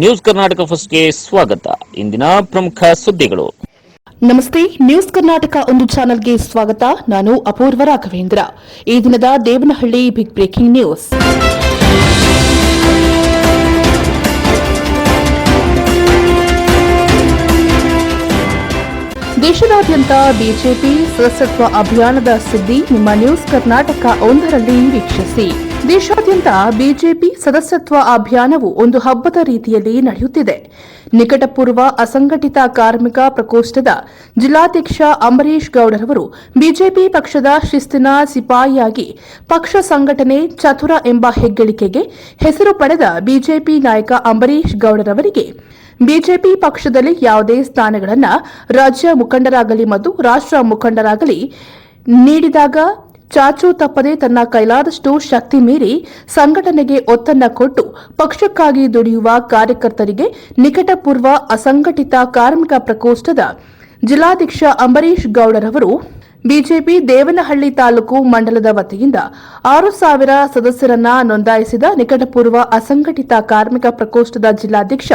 News Karnataka ಫಸ್ಟ್ಗೆ ಸ್ವಾಗತ. ಇಂದಿನ ಪ್ರಮುಖ ಸುದ್ದಿಗಳು. ನಮಸ್ತೆ, ನ್ಯೂಸ್ ಕರ್ನಾಟಕ ಒಂದು ಚಾನೆಲ್ಗೆ ಸ್ವಾಗತ. ನಾನು ಅಪೂರ್ವ ರಾಘವೇಂದ್ರ. ಈ ದಿನದ ದೇವನಹಳ್ಳಿ ಬಿಗ್ ಬ್ರೇಕಿಂಗ್ ನ್ಯೂಸ್. ದೇಶದಾದ್ಯಂತ ಬಿಜೆಪಿ ಸದಸ್ಯತ್ವ ಅಭಿಯಾನದ ಸುದ್ದಿ ನಿಮ್ಮ ನ್ಯೂಸ್ ಕರ್ನಾಟಕ ಒಂದರಲ್ಲಿ ವೀಕ್ಷಿಸಿ. ದೇಶಾದ್ಯಂತ ಬಿಜೆಪಿ ಸದಸ್ಯತ್ವ ಅಭಿಯಾನವು ಒಂದು ಹಬ್ಬದ ರೀತಿಯಲ್ಲಿ ನಡೆಯುತ್ತಿದೆ. ನಿಕಟಪೂರ್ವ ಅಸಂಘಟಿತ ಕಾರ್ಮಿಕ ಪ್ರಕೋಷ್ಠದ ಜಿಲ್ಲಾಧ್ಯಕ್ಷ ಅಂಬರೀಶ್ ಗೌಡರವರು ಬಿಜೆಪಿ ಪಕ್ಷದ ಶಿಸ್ತಿನ ಸಿಪಾಯಿಯಾಗಿ ಪಕ್ಷ ಸಂಘಟನೆ ಚತುರ ಎಂಬ ಹೆಗ್ಗಳಿಕೆಗೆ ಹೆಸರು ಪಡೆದ ಬಿಜೆಪಿ ನಾಯಕ ಅಂಬರೀಶ್ ಗೌಡರವರಿಗೆ ಬಿಜೆಪಿ ಪಕ್ಷದಲ್ಲಿ ಯಾವುದೇ ಸ್ಥಾನಗಳನ್ನು ರಾಜ್ಯ ಮುಖಂಡರಾಗಲಿ ಮತ್ತು ರಾಷ್ಟ್ರ ಮುಖಂಡರಾಗಲಿ ನೀಡಿದಾಗ ಚಾಚು ತಪ್ಪದೆ ತನ್ನ ಕೈಲಾದಷ್ಟು ಶಕ್ತಿ ಮೀರಿ ಸಂಘಟನೆಗೆ ಒತ್ತನ್ನ ಕೊಟ್ಟು ಪಕ್ಷಕ್ಕಾಗಿ ದುಡಿಯುವ ಕಾರ್ಯಕರ್ತರಿಗೆ ನಿಕಟಪೂರ್ವ ಅಸಂಘಟಿತ ಕಾರ್ಮಿಕ ಪ್ರಕೋಷ್ಠದ ಜಿಲ್ಲಾಧ್ಯಕ್ಷ ಅಂಬರೀಶ್ ಗೌಡರವರು ಬಿಜೆಪಿ ದೇವನಹಳ್ಳಿ ತಾಲೂಕು ಮಂಡಲದ ವತಿಯಿಂದ ಆರು ಸಾವಿರ ಸದಸ್ಯರನ್ನ ನೋಂದಾಯಿಸಿದ ನಿಕಟಪೂರ್ವ ಅಸಂಘಟಿತ ಕಾರ್ಮಿಕ ಪ್ರಕೋಷ್ಠದ ಜಿಲ್ಲಾಧ್ಯಕ್ಷ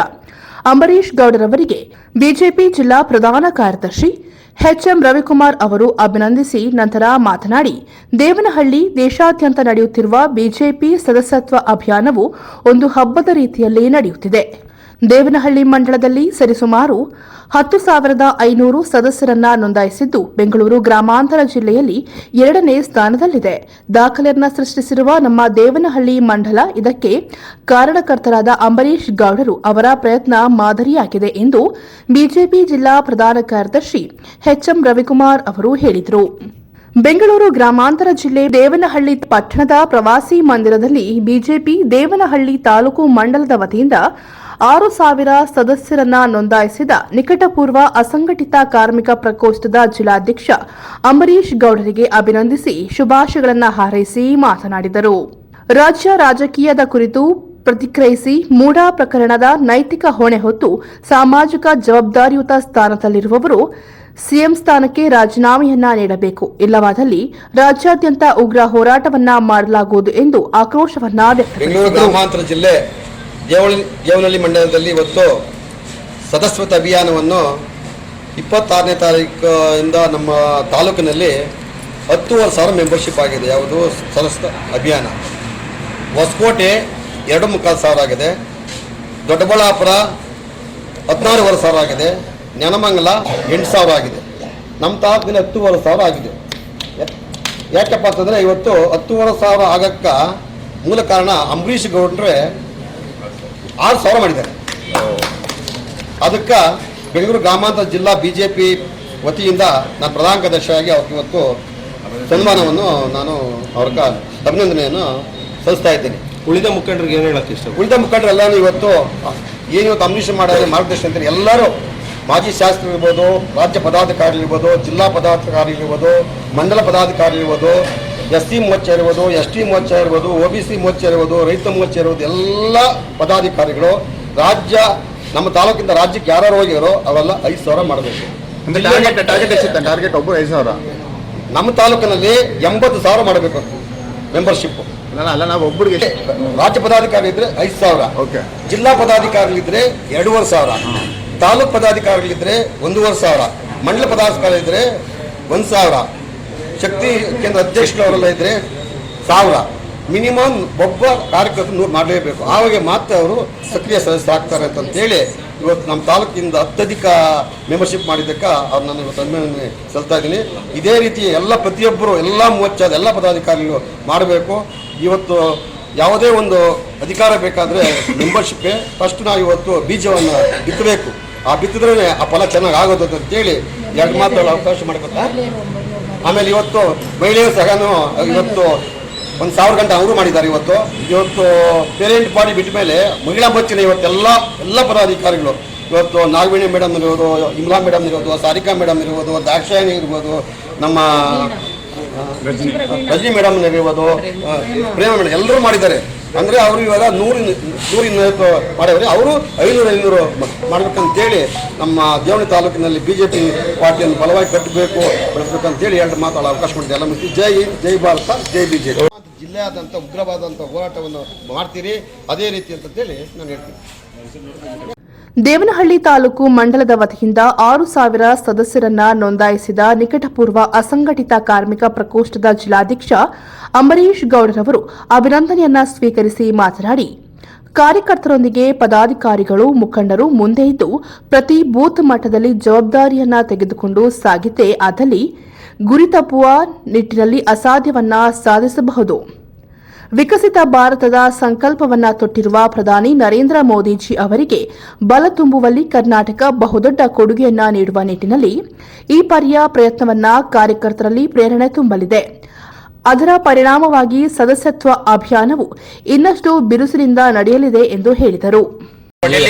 ಅಂಬರೀಶ್ ಗೌಡರವರಿಗೆ ಬಿಜೆಪಿ ಜಿಲ್ಲಾ ಪ್ರಧಾನ ಕಾರ್ಯದರ್ಶಿ ಎಚ್ಎಂ ರವಿಕುಮಾರ್ ಅವರು ಅಭಿನಂದಿಸಿ ನಂತರ ಮಾತನಾಡಿ, ದೇವನಹಳ್ಳಿ ದೇಶಾದ್ಯಂತ ನಡೆಯುತ್ತಿರುವ ಬಿಜೆಪಿ ಸದಸ್ಯತ್ವ ಅಭಿಯಾನವು ಒಂದು ಹಬ್ಬದ ರೀತಿಯಲ್ಲಿ ನಡೆಯುತ್ತಿದೆ. ದೇವನಹಳ್ಳಿ ಮಂಡಳದಲ್ಲಿ ಸರಿಸುಮಾರು ಹತ್ತು ಸಾವಿರದ ಐನೂರು ಸದಸ್ಯರನ್ನ ನೋಂದಾಯಿಸಿದ್ದು ಬೆಂಗಳೂರು ಗ್ರಾಮಾಂತರ ಜಿಲ್ಲೆಯಲ್ಲಿ ಎರಡನೇ ಸ್ಥಾನದಲ್ಲಿದೆ. ದಾಖಲೆಯನ್ನ ಸೃಷ್ಟಿಸಿರುವ ನಮ್ಮ ದೇವನಹಳ್ಳಿ ಮಂಡಲ ಇದಕ್ಕೆ ಕಾರಣಕರ್ತರಾದ ಅಂಬರೀಶ್ ಗೌಡರು ಅವರ ಪ್ರಯತ್ನ ಮಾದರಿಯಾಗಿದೆ ಎಂದು ಬಿಜೆಪಿ ಜಿಲ್ಲಾ ಪ್ರಧಾನ ಕಾರ್ಯದರ್ಶಿ ಎಚ್ಎಂ ರವಿಕುಮಾರ್ ಅವರು ಹೇಳಿದರು. ಬೆಂಗಳೂರು ಗ್ರಾಮಾಂತರ ಜಿಲ್ಲೆ ದೇವನಹಳ್ಳಿ ಪಟ್ಟಣದ ಪ್ರವಾಸಿ ಮಂದಿರದಲ್ಲಿ ಬಿಜೆಪಿ ದೇವನಹಳ್ಳಿ ತಾಲೂಕು ಮಂಡಲದ ವತಿಯಿಂದ ಆರು ಸಾವಿರ ಸದಸ್ಯರನ್ನ ನೋಂದಾಯಿಸಿದ ನಿಕಟಪೂರ್ವ ಅಸಂಘಟಿತ ಕಾರ್ಮಿಕ ಪ್ರಕೋಷ್ಠದ ಜಿಲ್ಲಾಧ್ಯಕ್ಷ ಅಂಬರೀಶ್ ಗೌಡರಿಗೆ ಅಭಿನಂದಿಸಿ ಶುಭಾಶಯಗಳನ್ನು ಹಾರೈಸಿ ಮಾತನಾಡಿದರು. ರಾಜ್ಯ ರಾಜಕೀಯದ ಕುರಿತು ಪ್ರತಿಕ್ರಿಯಿಸಿ ಮೂಡಾ ಪ್ರಕರಣದ ನೈತಿಕ ಹೊಣೆ ಹೊತ್ತು ಸಾಮಾಜಿಕ ಜವಾಬ್ದಾರಿಯುತ ಸ್ಥಾನದಲ್ಲಿರುವವರು ಸಿಎಂ ಸ್ಥಾನಕ್ಕೆ ರಾಜೀನಾಮೆಯನ್ನ ನೀಡಬೇಕು. ಇಲ್ಲವಾದಲ್ಲಿ ರಾಜ್ಯಾದ್ಯಂತ ಉಗ್ರ ಹೋರಾಟವನ್ನ ಮಾಡಲಾಗುವುದು ಎಂದು ಆಕ್ರೋಶವನ್ನ ವ್ಯಕ್ತಪಡಿಸಿದರು. ದೇವಳಿ ದೇವನಹಳ್ಳಿ ಮಂಡಲದಲ್ಲಿ ಇವತ್ತು ಸದಸ್ವತ ಅಭಿಯಾನವನ್ನು ಇಪ್ಪತ್ತಾರನೇ ತಾರೀಕು ಇಂದ ನಮ್ಮ ತಾಲೂಕಿನಲ್ಲಿ ಹತ್ತುವರೆ ಸಾವಿರ ಮೆಂಬರ್ಶಿಪ್ ಆಗಿದೆ. ಯಾವುದು? ಸದಸ್ಯ ಅಭಿಯಾನ. ಹೊಸಕೋಟೆ ಎರಡು ಮುಕ್ಕಾಲು ಸಾವಿರ ಆಗಿದೆ. ದೊಡ್ಡಬಳ್ಳಾಪುರ ಹದಿನಾರೂವರೆ ಸಾವಿರ ಆಗಿದೆ. ನೆನಮಂಗಲ ಎಂಟು ಸಾವಿರ ಆಗಿದೆ. ನಮ್ಮ ತಾಲೂಕಿನ ಹತ್ತುವರೆ ಸಾವಿರ ಆಗಿದೆ. ಯಾಕಪ್ಪ ಅಂತಂದರೆ ಇವತ್ತು ಹತ್ತೂವರೆ ಸಾವಿರ ಆಗಕ್ಕೆ ಮೂಲ ಕಾರಣ ಅಂಬರೀಷ್ ಗೌಡ್ರೆ ಆರು ಸಾವಿರ ಮಾಡಿದ್ದಾರೆ. ಅದಕ್ಕೆ ಬೆಂಗಳೂರು ಗ್ರಾಮಾಂತರ ಜಿಲ್ಲಾ ಬಿ ಜೆ ಪಿ ವತಿಯಿಂದ ನಾನು ಪ್ರಧಾನ ಕಾರ್ಯದರ್ಶಿಯಾಗಿ ಅವ್ರಿಗೆ ಇವತ್ತು ಸನ್ಮಾನವನ್ನು ನಾನು ಅವ್ರಿಗೆ ಅಭಿನಂದನೆಯನ್ನು ಸಲ್ಲಿಸ್ತಾ ಇದ್ದೀನಿ. ಉಳಿದ ಮುಖಂಡರಿಗೆ ಏನು ಹೇಳಕ್ಕೆ ಇಷ್ಟ? ಉಳಿದ ಮುಖಂಡರೆಲ್ಲರೂ ಇವತ್ತು ಏನು ಅಂಬರೀಷ್ ಮಾಡೋದು ಮಾರ್ಗದರ್ಶನ ಅಂತಾರೆ ಎಲ್ಲರೂ ಮಾಜಿ ಶಾಸಕರು ಇರ್ಬೋದು ರಾಜ್ಯ ಪದಾಧಿಕಾರಿ ಇರ್ಬೋದು ಜಿಲ್ಲಾ ಪದಾಧಿಕಾರಿ ಇರ್ಬೋದು ಮಂಡಲ ಪದಾಧಿಕಾರಿ ಇರ್ಬೋದು ಎಸ್ ಸಿ ಮೋರ್ಚಾ ಇರ್ಬೋದು ಎಸ್ ಟಿ ಮೋರ್ಚಾ ಇರ್ಬೋದು ಒ ಬಿ ಸಿ ಮೋರ್ಚಾ ಇರ್ಬೋದು ರೈತ ಮೋರ್ಚಾ ಇರ್ಬೋದು ಎಲ್ಲ ಪದಾಧಿಕಾರಿಗಳು ರಾಜ್ಯ ನಮ್ಮ ತಾಲೂಕಿಂದ ರಾಜ್ಯಕ್ಕೆ ಯಾರು ಹೋಗಿರೋ ಅವೆಲ್ಲ ಐದು ಸಾವಿರ ಮಾಡಬೇಕು. Target target ಎಷ್ಟಿತ್ತ? ಟಾರ್ಗೆಟ್ ಒಬ್ಬರು ಐದು ಸಾವಿರ. ನಮ್ಮ ತಾಲೂಕಿನಲ್ಲಿ ಎಂಬತ್ತು ಸಾವಿರ ಮಾಡಬೇಕು ಮೆಂಬರ್ಶಿಪ್ ಅಲ್ಲ ಅಲ್ಲ ನಾವು ಒಬ್ಬರಿಗೆ ರಾಜ್ಯ ಪದಾಧಿಕಾರಿ ಇದ್ರೆ ಐದು ಸಾವಿರ. ಓಕೆ ಜಿಲ್ಲಾ ಪದಾಧಿಕಾರಿಗಳಿದ್ರೆ ಎರಡೂವರೆ ಸಾವಿರ. ತಾಲೂಕ್ ಪದಾಧಿಕಾರಿಗಳಿದ್ರೆ ಒಂದೂವರೆ ಸಾವಿರ. ಮಂಡಲ ಪದಾಧಿಕಾರಿ ಇದ್ರೆ ಒಂದು ಸಾವಿರ. ಶಕ್ತಿ ಕೇಂದ್ರ ಅಧ್ಯಕ್ಷರವರೆಲ್ಲ ಇದ್ರೆ ಸಾವಿರ. ಮಿನಿಮಮ್ ಒಬ್ಬ ಕಾರ್ಯಕರ್ತರು ಮಾಡಲೇಬೇಕು. ಆವಾಗ ಮಾತ್ರ ಅವರು ಸಕ್ರಿಯ ಸದಸ್ಯ ಆಗ್ತಾರೆ ಅಂತಂತೇಳಿ ಇವತ್ತು ನಮ್ಮ ತಾಲೂಕಿಂದ ಅತ್ಯಧಿಕ ಮೆಂಬರ್ಶಿಪ್ ಮಾಡಿದ್ದಕ್ಕೆ ಅವ್ರು ನಾನು ಇವತ್ತು ಸಲ್ತಾ ಇದ್ದೀನಿ. ಇದೇ ರೀತಿ ಎಲ್ಲ ಪ್ರತಿಯೊಬ್ಬರು, ಎಲ್ಲ ಮೋರ್ಚಾದ ಎಲ್ಲ ಪದಾಧಿಕಾರಿಗಳು ಮಾಡಬೇಕು. ಇವತ್ತು ಯಾವುದೇ ಒಂದು ಅಧಿಕಾರ ಬೇಕಾದರೆ ಮೆಂಬರ್ಶಿಪ್ಪೇ ಫಸ್ಟ್ ನಾವು ಇವತ್ತು ಬೀಜವನ್ನು ಬಿತ್ತಬೇಕು. ಆ ಬಿತ್ತಿದ್ರೆ ಆ ಫಲ ಚೆನ್ನಾಗಿ ಆಗೋದು ಅಂತೇಳಿ ಎರಡು ಮಾತು ಅವಕಾಶ ಮಾಡ್ಕೊತಾ ಆಮೇಲೆ ಇವತ್ತು ಮಹಿಳೆಯರು ಸಹನು ಇವತ್ತು ಒಂದು ಸಾವಿರ ಗಂಟೆ ಅವರು ಮಾಡಿದ್ದಾರೆ ಇವತ್ತು. ಇವತ್ತು ಪೇರೆಂಟ್ ಬಾಡಿ ಬಿಟ್ಟ ಮೇಲೆ ಮಹಿಳಾ ಬಚ್ಚಿನ ಇವತ್ತೆಲ್ಲ ಎಲ್ಲ ಪದಾಧಿಕಾರಿಗಳು. ಇವತ್ತು ನಾಗವೇಣಿ ಮೇಡಮ್ ಇರ್ಬೋದು ಇಮ್ಲಾ ಮೇಡಮ್ ಇರ್ಬೋದು ಸಾರಿಕಾ ಮೇಡಮ್ ಇರ್ಬೋದು ದಾಕ್ಷಾಯಣಿ ಇರ್ಬೋದು ನಮ್ಮ ರಜನಿ. ಮೇಡಮ್ ಇರ್ಬೋದು ಪ್ರೇಮ ಮೇಡಮ್ ಎಲ್ಲರೂ ಮಾಡಿದ್ದಾರೆ. ಅಂದರೆ ಅವರು ಇವಾಗ ನೂರಿನ ನೂರಿನ ಇನ್ನೂರು ಮಾಡಿದ್ರೆ ಅವರು ಐನೂರು ಐನೂರು ಮಾಡ್ಬೇಕಂತೇಳಿ ನಮ್ಮ ದೇವಣಿ ತಾಲೂಕಿನಲ್ಲಿ ಬಿ ಜೆ ಪಿ ಪಾರ್ಟಿಯನ್ನು ಬಲವಾಗಿ ಕಟ್ಟಬೇಕು ಬೆಳೆಸ್ಬೇಕಂತೇಳಿ ಎರಡು ಮಾತಾಡೋ ಅವಕಾಶ ಮಾಡಿದೆ ಎಲ್ಲ ಮುಗಿಸಿ ಜೈ ಹಿಂದ್, ಜೈ ಭಾರತ ಜೈ ಬಿ ಜೆ ಜಿಲ್ಲೆಯಾದಂಥ ಉಗ್ರವಾದಂಥ ಹೋರಾಟವನ್ನು ಮಾಡ್ತೀರಿ ಅದೇ ರೀತಿ ಅಂತಂತೇಳಿ ನಾನು ಹೇಳ್ತೀನಿ. ದೇವನಹಳ್ಳಿ ತಾಲೂಕು ಮಂಡಲದ ವತಿಯಿಂದ ಆರು ಸಾವಿರ ಸದಸ್ಯರನ್ನ ನೋಂದಾಯಿಸಿದ ನಿಕಟಪೂರ್ವ ಅಸಂಘಟಿತ ಕಾರ್ಮಿಕ ಪ್ರಕೋಷ್ಠದ ಜಿಲ್ಲಾಧ್ಯಕ್ಷ ಅಂಬರೀಶ್ ಗೌಡರವರು ಅಭಿನಂದನೆಯನ್ನ ಸ್ವೀಕರಿಸಿ ಮಾತನಾಡಿ, ಕಾರ್ಯಕರ್ತರೊಂದಿಗೆ ಪದಾಧಿಕಾರಿಗಳು, ಮುಖಂಡರು ಮುಂದೆ ಇದ್ದು ಪ್ರತಿ ಬೂತ್ ಮಟ್ಟದಲ್ಲಿ ಜವಾಬ್ದಾರಿಯನ್ನ ತೆಗೆದುಕೊಂಡು ಸಾಗಿದ್ದೇ ಅದಲ್ಲಿ ಗುರಿ ತಪ್ಪುವ ನಿಟ್ಟಿನಲ್ಲಿ ಅಸಾಧ್ಯವನ್ನ ಸಾಧಿಸಬಹುದು. ವಿಕಸಿತ ಭಾರತದ ಸಂಕಲ್ಪವನ್ನ ತೊಟ್ಟಿರುವ ಪ್ರಧಾನಿ ನರೇಂದ್ರ ಮೋದಿಜಿ ಅವರಿಗೆ ಬಲ ತುಂಬುವಲ್ಲಿ ಕರ್ನಾಟಕ ಬಹುದೊಡ್ಡ ಕೊಡುಗೆಯನ್ನ ನೀಡುವ ನಿಟ್ಟಿನಲ್ಲಿ ಈ ಪರ್ಯ ಪ್ರಯತ್ನವನ್ನ ಕಾರ್ಯಕರ್ತರಲ್ಲಿ ಪ್ರೇರಣೆ ತುಂಬಲಿದೆ. ಅದರ ಪರಿಣಾಮವಾಗಿ ಸದಸ್ಯತ್ವ ಅಭಿಯಾನವು ಇನ್ನಷ್ಟು ಬಿರುಸಿನಿಂದ ನಡೆಯಲಿದೆ ಎಂದು ಹೇಳಿದರು.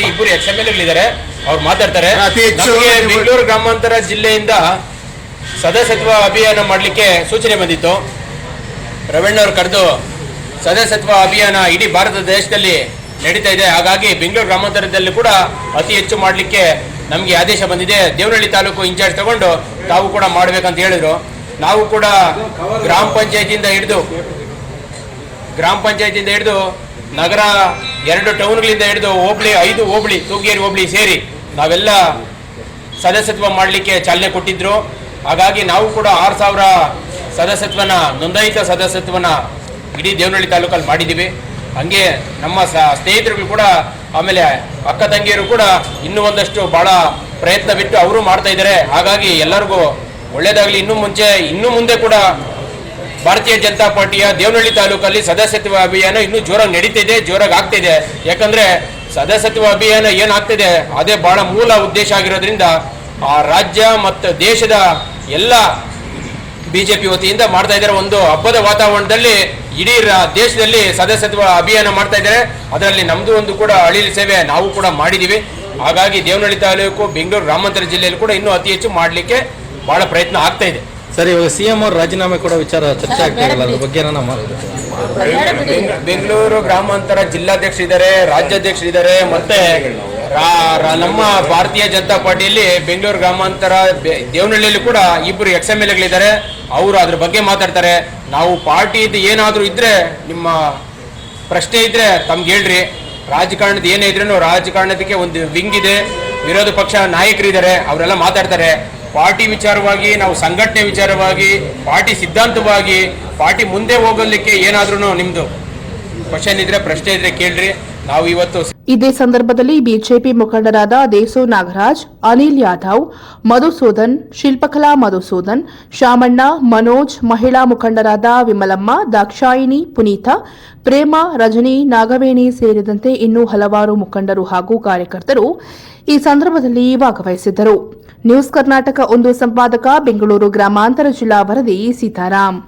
ಇಬ್ಬರು ಎಕ್ಸ್ ಅವ್ರು ಮಾತಾಡ್ತಾರೆ. ಅತಿ ಹೆಚ್ಚು ಬೆಂಗಳೂರು ಗ್ರಾಮಾಂತರ ಜಿಲ್ಲೆಯಿಂದ ಸದಸ್ಯತ್ವ ಅಭಿಯಾನ ಮಾಡಲಿಕ್ಕೆ ಸೂಚನೆ ಬಂದಿತ್ತು. ರವಣ್ಣವ್ರು ಕರೆದು ಸದಸ್ಯತ್ವ ಅಭಿಯಾನ ಇಡೀ ಭಾರತ ದೇಶದಲ್ಲಿ ನಡೀತಾ ಇದೆ. ಹಾಗಾಗಿ ಬೆಂಗಳೂರು ಗ್ರಾಮಾಂತರದಲ್ಲಿ ಕೂಡ ಅತಿ ಹೆಚ್ಚು ಮಾಡಲಿಕ್ಕೆ ನಮಗೆ ಆದೇಶ ಬಂದಿದೆ. ದೇವನಹಳ್ಳಿ ತಾಲೂಕು ಇನ್ಚಾರ್ಜ್ ತಗೊಂಡು ತಾವು ಕೂಡ ಮಾಡಬೇಕಂತ ಹೇಳಿದ್ರು. ನಾವು ಕೂಡ ಗ್ರಾಮ ಪಂಚಾಯತಿಯಿಂದ ಹಿಡಿದು ಗ್ರಾಮ ಪಂಚಾಯತಿಯಿಂದ ಹಿಡಿದು ನಗರ ಎರಡು ಟೌನ್ಗಳಿಂದ ಹಿಡಿದು ಹೋಬಳಿ, ಐದು ಹೋಬಳಿ, ತೂಗೇರಿ ಹೋಬಳಿ ಸೇರಿ ನಾವೆಲ್ಲ ಸದಸ್ಯತ್ವ ಮಾಡಲಿಕ್ಕೆ ಚಾಲನೆ ಕೊಟ್ಟಿದ್ರು. ಹಾಗಾಗಿ ನಾವು ಕೂಡ ಆರು ಸಾವಿರ ಸದಸ್ಯತ್ವನ, ನೋಂದಾಯಿತ ಸದಸ್ಯತ್ವನ ಇಡೀ ದೇವನಹಳ್ಳಿ ತಾಲೂಕಲ್ಲಿ ಮಾಡಿದ್ದೀವಿ. ಹಂಗೆ ನಮ್ಮ ಸ್ನೇಹಿತರುಗಳು ಕೂಡ, ಆಮೇಲೆ ಅಕ್ಕ ತಂಗಿಯರು ಕೂಡ ಇನ್ನೂ ಒಂದಷ್ಟು ಭಾಳ ಪ್ರಯತ್ನ ಬಿಟ್ಟು ಅವರು ಮಾಡ್ತಾ ಇದ್ದಾರೆ. ಹಾಗಾಗಿ ಎಲ್ಲರಿಗೂ ಒಳ್ಳೇದಾಗಲಿ. ಇನ್ನೂ ಮುಂಚೆ, ಇನ್ನೂ ಮುಂದೆ ಕೂಡ ಭಾರತೀಯ ಜನತಾ ಪಾರ್ಟಿಯ ದೇವನಹಳ್ಳಿ ತಾಲೂಕಲ್ಲಿ ಸದಸ್ಯತ್ವ ಅಭಿಯಾನ ಇನ್ನೂ ಜೋರಾಗಿ ನಡೀತಿದೆ, ಜೋರಾಗಿ ಆಗ್ತಿದೆ. ಯಾಕಂದ್ರೆ ಸದಸ್ಯತ್ವ ಅಭಿಯಾನ ಏನಾಗ್ತಿದೆ ಅದೇ ಬಹಳ ಮೂಲ ಉದ್ದೇಶ ಆಗಿರೋದ್ರಿಂದ ಆ ರಾಜ್ಯ ಮತ್ತು ದೇಶದ ಎಲ್ಲ ಬಿಜೆಪಿ ವತಿಯಿಂದ ಮಾಡ್ತಾ ಇದ್ದಾರೆ. ಒಂದು ಹಬ್ಬದ ವಾತಾವರಣದಲ್ಲಿ ಇಡೀ ದೇಶದಲ್ಲಿ ಸದಸ್ಯತ್ವ ಅಭಿಯಾನ ಮಾಡ್ತಾ ಇದ್ದಾರೆ. ಅದರಲ್ಲಿ ನಮ್ದು ಒಂದು ಕೂಡ ಅಳಿಲು ಸೇವೆ ನಾವು ಕೂಡ ಮಾಡಿದೀವಿ. ಹಾಗಾಗಿ ದೇವನಹಳ್ಳಿ ತಾಲೂಕು, ಬೆಂಗಳೂರು, ಗ್ರಾಮಾಂತರ ಜಿಲ್ಲೆಯಲ್ಲಿ ಕೂಡ ಇನ್ನೂ ಅತಿ ಹೆಚ್ಚು ಮಾಡಲಿಕ್ಕೆ ಬಹಳ ಪ್ರಯತ್ನ ಆಗ್ತಾ ಇದೆ. ಸರ್ ಇವಾಗ ಸಿಎಂ ಅವ್ರ ರಾಜೀನಾಮೆ ಕೊಡೋ ವಿಚಾರ ಚರ್ಚೆ ಆಗ್ತಾ ಇಲ್ಲ ಅದ್ರ ಬಗ್ಗೆ ನಾನು ಬೆಂಗಳೂರು ಗ್ರಾಮಾಂತರ ಜಿಲ್ಲಾಧ್ಯಕ್ಷ ರಾಜ್ಯಾಧ್ಯಕ್ಷರಿದ್ದಾರೆ ರಾಜ್ಯಾಧ್ಯಕ್ಷ ಇದ್ದಾರೆ ಮತ್ತೆ ನಮ್ಮ ಭಾರತೀಯ ಜನತಾ ಪಾರ್ಟಿಯಲ್ಲಿ ಬೆಂಗಳೂರು ಗ್ರಾಮಾಂತರ ಬೆ- ದೇವನಹಳ್ಳಿಯಲ್ಲಿ ಕೂಡ ಇಬ್ಬರು ಎಕ್ಸ್ ಎಂ ಎಲ್ ಗಳಿದ್ದಾರೆ ಅವರು ಅದ್ರ ಬಗ್ಗೆ ಮಾತಾಡ್ತಾರೆ. ನಾವು ಪಾರ್ಟಿ ಏನಾದರೂ ಇದ್ರೆ ನಿಮ್ಮ ಪ್ರಶ್ನೆ ಇದ್ರೆ ತಮ್ಗೆ ಹೇಳ್ರಿ. ರಾಜಕಾರಣದ ಏನೇ ಇದ್ರೂ ರಾಜಕಾರಣದಕ್ಕೆ ಒಂದು ವಿಂಗ್ ಇದೆ. ವಿರೋಧ ಪಕ್ಷ ನಾಯಕರಿದ್ದಾರೆ ಅವರೆಲ್ಲ ಮಾತಾಡ್ತಾರೆ. ಪಾರ್ಟಿ ವಿಚಾರವಾಗಿ, ನಾವು ಸಂಘಟನೆ ವಿಚಾರವಾಗಿ, ಪಾರ್ಟಿ ಸಿದ್ಧಾಂತವಾಗಿ, ಪಾರ್ಟಿ ಮುಂದೆ ಹೋಗಲಿಕ್ಕೆ ಏನಾದ್ರೂ ನಿಮ್ಮದು ಕ್ವಶನ್ ಇದ್ರೆ, ಪ್ರಶ್ನೆ ಇದ್ರೆ ಕೇಳ್ರಿ. ನಾವು ಇವತ್ತು ಇದೇ ಸಂದರ್ಭದಲ್ಲಿ ಬಿಜೆಪಿ ಮುಖಂಡರಾದ ದೇಸು ನಾಗರಾಜ್, ಅನಿಲ್ ಯಾದವ್, ಮಧುಸೂದನ್, ಶಿಲ್ಪಕಲಾ ಮಧುಸೂದನ್ ಶಾಮಣ್ಣ ಮನೋಜ್, ಮಹಿಳಾ ಮುಖಂಡರಾದ ವಿಮಲಮ್ಮ ದಾಕ್ಷಾಯಿನಿ ಪುನೀತ, ಪ್ರೇಮ, ರಜನಿ, ನಾಗವೇಣಿ ಸೇರಿದಂತೆ ಇನ್ನೂ ಹಲವಾರು ಮುಖಂಡರು ಹಾಗೂ ಕಾರ್ಯಕರ್ತರು ಈ ಸಂದರ್ಭದಲ್ಲಿ ಭಾಗವಹಿಸಿದ್ದರು. ನ್ಯೂಸ್ ಕರ್ನಾಟಕ ಒಂದು ಸಂಪಾದಕ, ಬೆಂಗಳೂರು ಗ್ರಾಮಾಂತರ ಜಿಲ್ಲಾ ವರದಿ, ಸೀತಾರಾಮ್.